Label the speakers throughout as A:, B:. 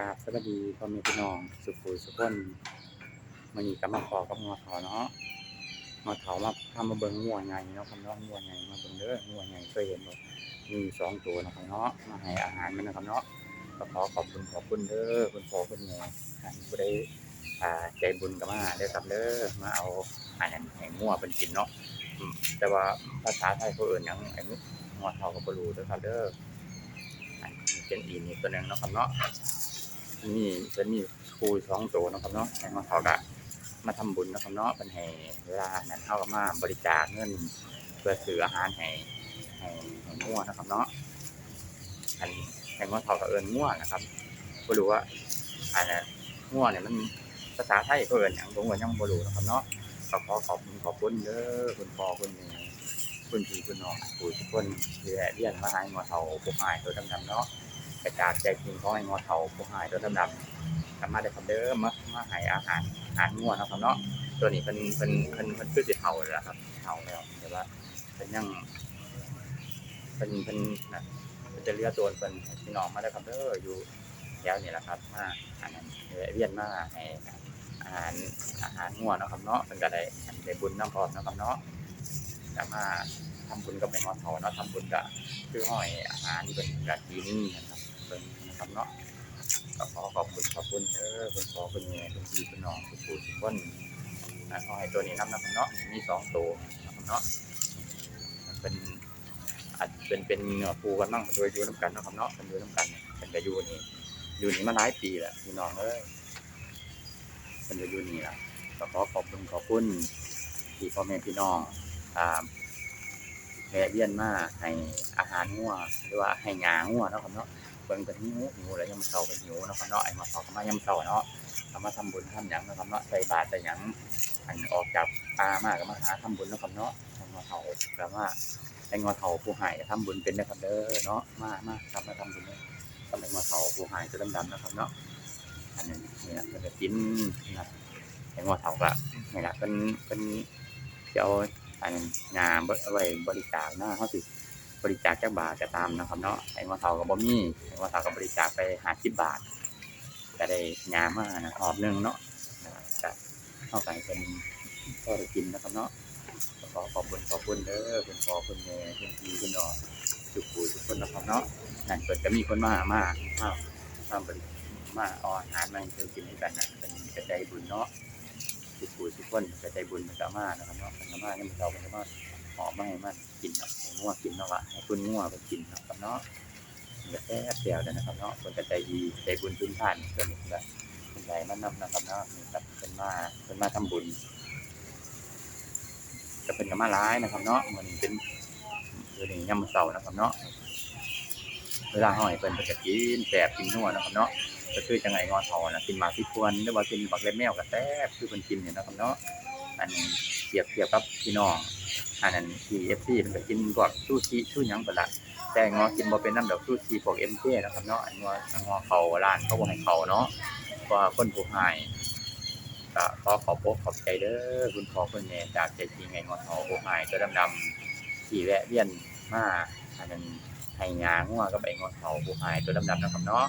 A: ราบสวัสดีพ่อแม่พี่น้อง สุขุสุขคนมันนี้ก็มาขอกับงอเถาเนาะงอเถามาทำมาเบิ่งงัวใหญ่เนาะคำน้องงัวใหญ่มาเบิ่งเด้องัวใหญ่เคยเห็นบ่มีสองตัวนะครับเนาะมาให้อาหารมันนะครับเนาะก็ขอขอบคุณขอบคุณเด้อคุณพ่อคุณแม่ท่านผู้ใดอ่าใจบุญก็มาเด้อครับเด้อมาเอาอาหารให้งัวเป็นกินเนาะแต่ว่าภาษาไทยเขาเอิ้นยังไอ้นี้งอเถาก็บ่รู้เด้อครับเด้อเป็นอีนี่ตัวหนึ่งเนาะครับเนาะ มีเป็นมีครูสองตัวนะครับเนาะให้มาเขากะมาทำบุญนะครับเนาะเป็นให้เวลานั้นเข้ากับมาบริจาคเงินเพื่อซื้ออาหารให้ให้ให้ง่วนะครับเนาะอันให้ง่วเขากับเอิญง่วนะครับบ่รู้ว่าอันนั้ง่วเนี่ยมันภาษาไทยเขาเอิญอย่างผมก็ยังบ่รู้นะครับเนาะก็ขอขอบคุณขอบคุณเด้อคุณพ่อคุณแม่คุณพี่คุณน้องผู้ทุกคนที่เรียนมาให้ง่วเขาผู้หายตัวดำๆเนาะ กระจาดใจจริงของไอ้งอเถาผู้หายตัวดำๆสามารถได้คำเดิมมามาให้อาหารอาหารงัวเนะครับเนาะตัวนี้เป็นเป็นเป็นเป็นคือสิเถาเลยล่ะครับเถาแล้วแต่ว่าเป็นยังเป็นเป็นนะเป็นจะเลี้ยตัวเป็นพี่น้องมาได้คำเด้ออยู่แถวนี่แหละครับมาอันนั้นเวียนมาให้อาหารอาหารงัวเนะครับเนาะเป็นก็ได้อันได้บุญน้ำพร้อเนาะครับเนาะสามารถทำบุญกับไอ้งอเถาเนาะทำบุญกับคือห้อยอาหารเป็นกะทินนะครับ เป็นนะครับเนาะก็ขอขอบคุณขอบคุณเด้อคุณพ่อคุณแม่คุณพี่คุณน้องคุณปู่ทุกคนนะขอให้ตัวนี้น้ำนะครับเนาะมีสองตัวนะครับเนาะเป็นอาจเป็นเป็นเนื้อปูกันบ้างโดยอยู่น้ำกันนะครับเนาะเป็นอยู่น้ำกันเป็นกระยูนี่อยู่นี่มาหลายปีแล้วพี่น้องเอ้ยเป็นกระยูนี่แหละก็ขอขอบคุณขอบคุณที่พ่อแม่พี่น้องอ่าแวะเวียนมาให้อาหารงัวหรือว่าให้หญ้างัวนะครับเนาะ เบิ่งเป็นหิวหิวแล้วยามเช้าเป็นหิวเนาะครับเนาะไอ้มาเขาก็มายามเช้าเนาะก็มาทำบุญทำหยังเนาะครับเนาะใส่บาตรใส่หยังอันออกจากป่ามาก็มาหาทำบุญเนาะครับเนาะไอ้งอเฒ่าก็ว่าไอ้งอเฒ่าผู้ให้ทำบุญเป็นนะครับเด้อเนาะมามาครับมาทำบุญเนาะทำไอ้งอเฒ่าผู้ให้จะดำๆนะครับเนาะอันนี้นี่นะมันจะกินนะไอ้งอเฒ่าก็นี่นะเป็นเป็นเดี๋ยวอันงานเอาไว้บริจาคเนาเขาสิ บริจาคจักบาทก็ตามนะครับเนาะไอ้ว่าเท่ากับบ่มีไอ้ว่าเท่ากับบริจาคไปหาสิบบาทก็ได้งานมากนะหอบหนึงเนาะจะเข้าไปเป็นก็ได้กินนะครับเนาะขอขอบคุณขอบคุณเด้อคุณพ่อคุณแม่คุณพี่คุณน้องทุกผู้ทุกคนนะครับเนาะนั่นเกิดจะมีคนมามามากมาบริมาอาอาหารมาให้เพิ่นกินให้กันนะเป็นกระจายบุญเนาะทุกผู้ทุกคนจะใจบุญมันก็มานะครับเนาะมันก็มาเนี่ยมันเราเป็นว่า หอมมาให้มันกินเนาะให้งัวกินเนาะละให้คุณงัวไปกินเนาะครับเนาะมันก็แซ่บแซ่บเลยวนะครับเนาะคนก็ใจดีใจบุญพื้นฐานตัวนี้ก็เป็นใจมันนำนะครับเนาะนี่ครับเป็นมาเป็นมาทำบุญก็เป็นกับมาร้ายนะครับเนาะมันเป็นตัวนี้ยำเสานะครับเนาะเวลาห้อยเป็นเป็นกกินแสบกินนัวนะครับเนาะก็คือจังไงงอทอนะกินหมากที่ควรหรือว่ากินบักเล็บแมวกับแซ่บคือเป็นกินเนี่ยนะครับเนาะอันนี้เทียบเทียบกับพี่น้อง อันนั้นที่เอฟซีมันก็กินพวกซูชิชูหยังไปละแต่งอกินบ่เป็นน้ำดอกซูชิพวกเอ็มเจนะครับเนาะอันงองอเขาร้านเขาบ่ให้เขาเนาะเพราะว่าคนผู้ให้ก็ขอขอบขอบใจเด้อคุณพ่อคุณแม่จากใจจริงไงงอทอผู้ให้ตัวดำๆที่แวะเวียนมาอันนั้นให้งางัวกับไอ้งอเขาผู้ให้ตัวดำๆนะครับเนาะ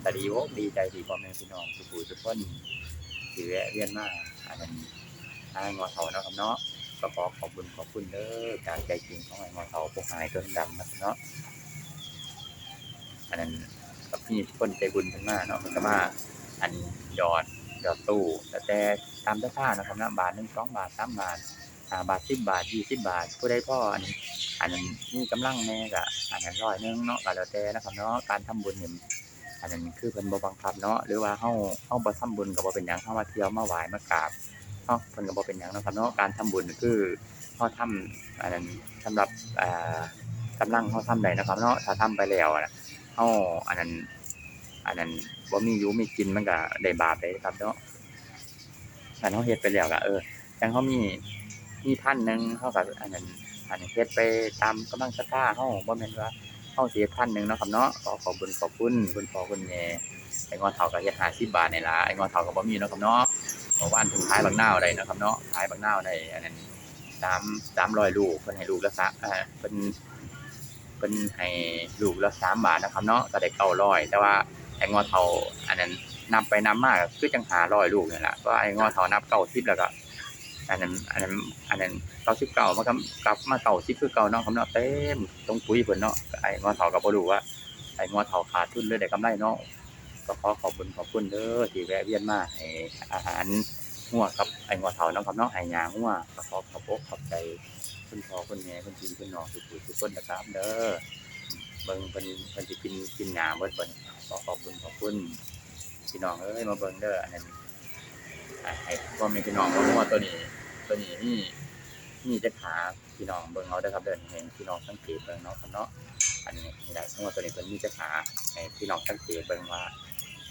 A: แต่ดีโอ้ดีใจที่พ่อแม่พี่น้องทุกผู้ทุกคนที่แวะเวียนมาอันนั้นทางงอเถาเนาะครับเนาะ ก็ขอขอบคุณขอบคุณเด้อจากใจจริงของไอ้งอเถาผู้หายต้นดำนะเนาะอันนั้นกับพี่คนใจบุญขึ้นมาเนาะมันก็มาอันหยอดหยอดตู้แต่แต่ตามเสื้อผ้านะครับนะบาทหนึ่งสองบาทสามบาทอ่าบาทสิบบาทยี่สิบบาทผู้ใดพ่ออันอันนั้นมีกำลังแน่กะอันนั้นร้อยนึงเนาะก็แล้วแต่นะครับเนาะการทำบุญเนี่ยอันนั้นคือเพิ่นบ่บังคับเนาะหรือว่าเฮาเฮาบ่ทำบุญก็บ่เป็นหยังเฮามาเที่ยวมาไหว้มากราบ เฮาเพิ่นก็บ่เป็นหยังนะครับเนาะการทำบุญคือเฮาทำอันนั้นสำหรับอ่ากำลังเฮาทำได้นะครับ เนาะถ้าทำไปแล้วอะเฮาอันนั้นอันนั้นบ่มีอยู่มีกินมันก็ได้บาปได้ครับเนาะถ้าเฮาเฮ็ดไปแล้วก็เออจังเฮามีมีพันหนึงเฮาก็อันนั้นอันนี้เฮ็ดไปตามกำลังศรัทธาเฮาบ่แม่นว่า เข้าเสียท่านหนึ่งเนาะครับเนาะขอขอบคุณขอบคุณคุณพ่อคุณแม่ไอ้งอเฒ่าก็เฮ็ด50บาทนี่ล่ะไอ้งอเฒ่าก็บ่มีเนาะครับเนาะเมื่อวานเพิ่งขายบักนาวได้เนะครับเนาะขายบักนาวได้อันนั้น3 300ลูกเพิ่นให้ลูกละ3เอ่อเพิ่นเพิ่นให้ลูกละ3บาทนะครับเนาะก็ได้900แต่ว่าไอ้งอเทาอันนั้นนับไปนับมากคือจังหาร้อยลูกเนี่ยแหละก็ไอ้งอเทานับเก้าสิบแล้วก็ อันนั้นอันนั้นอันนั้นเก้าสิบเก้ามันก็กลับมาเก้าสิบคือเก่าเนาะคำเนาะเต็มตรงปุ๋ยเพิ่นเนาะไอ้งอเทาก็บ่รู้ว่าไอ้งอเทาขาดทุนเลยได้กำไรเนาะก็ขอขอบคุณขอบคุณเด้อที่แวะเวียนมาให้อาหารงัวครับไอ้งอเทาเนาะครับเนาะให้ยางหัวก็ขอขอบอกขอบใจคุณพ่อคุณแม่คุณพี่คุณน้องทุกๆทุกคนนะครับ เด้อเบิ่งเพิ่นเพิ่นสิกินกินหญ้าเบิดเพิ่นขอขอบคุณขอบคุณพี่น้องเอ้ยมาเบิ่งเด้ออันนั้น ให้พ่อแม่พี่น้องเบิ่งว่าตัวนี้ ตัวนี้นี่นี่จะขาพี่น้องเบิ่งเอาเด้ครับเด้อให้พี่น้องสังเกตเบิ่งเนาะครับเนาะอันนี้นี่ได้งัวตัวนี้เพิ่นมีจะขาให้พี่น้องสังเกตเบิ่งว่า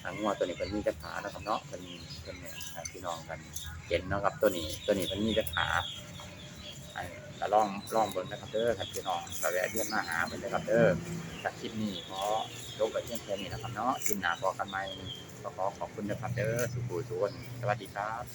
A: ทางงัวตัวนี้เพิ่นมีจะขาเนาะครับเนาะเพิ่นเพิ่นเนี่ยพี่น้องกันเห็นเนาะครับตัวนี้ตัวนี้เพิ่นมีจะขาอันนี้ลองลองเบิ่งนะครับเด้อครับพี่น้องก็แวะเวียนมาหาเพิ่นเด้อครับเด้อจากคลิปนี้ขอลบไปเพียงแค่นี้นะครับเนาะคลิปหน้าพอกันไหม ขอขอบคุณนะครับเด้อสุขุสุวรรณสวัสดีครับ